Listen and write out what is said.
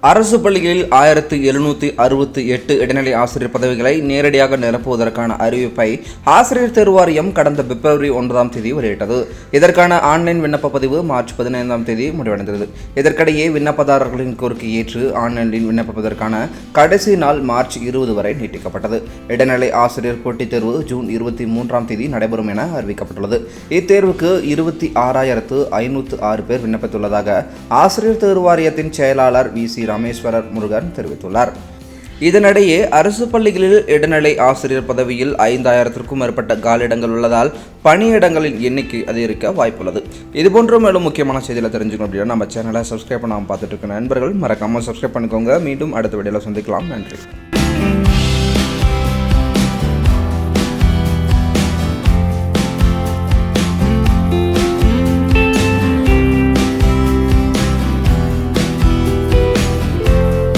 அரசு பள்ளிகளில் ஆயிரத்து எழுநூற்றி அறுபத்தி எட்டு இடைநிலை ஆசிரியர் பதவிகளை நேரடியாக நிரப்புவதற்கான அறிவிப்பை ஆசிரியர் தேர்வாரியம் கடந்த பிப்ரவரி ஒன்பதாம் தேதி வெளியிட்டது. இதற்கான ஆன்லைன் விண்ணப்ப பதிவு மார்ச் பதினைந்தாம் தேதி முடிவடைந்தது. இதற்கிடையே விண்ணப்பதாரர்களின் கோரிக்கை ஏற்று ஆன்லைனில் விண்ணப்பிப்பதற்கான கடைசி நாள் மார்ச் இருபது வரை நீட்டிக்கப்பட்டது. இடைநிலை ஆசிரியர் போட்டித் தேர்வு ஜூன் இருபத்தி மூன்றாம் தேதி நடைபெறும் என அறிவிக்கப்பட்டுள்ளது. இத்தேர்வுக்கு இருபத்தி ஆறாயிரத்து ஐநூற்று ஆறு பேர் விண்ணப்பித்துள்ளதாக ஆசிரியர் தேர்வாரியத்தின் செயலாளர் வி சி ராமேஸ்வரர் முருகன் தெரிவித்துள்ளார். இதனிடையே அரசு பள்ளிகளில் இடைநிலை ஆசிரியர் பதவியில் ஐந்தாயிரத்திற்கும் மேற்பட்ட காலிடங்கள் உள்ளதால் பணியிடங்களின் எண்ணிக்கை அதிகரிக்க வாய்ப்புள்ளது. இதுபோன்ற மேலும் முக்கியமான செய்திகளை தெரிஞ்சுக்கணும் அப்படின்னா நம்ம சேனலை சப்ஸ்கிரைப் பண்ணாமல் பார்த்துட்டு இருக்க நண்பர்கள் மறக்காமல் சப்ஸ்கிரைப் பண்ணிக்கோங்க. மீண்டும் அடுத்த வீடியோவில் சந்திக்கலாம். நன்றி.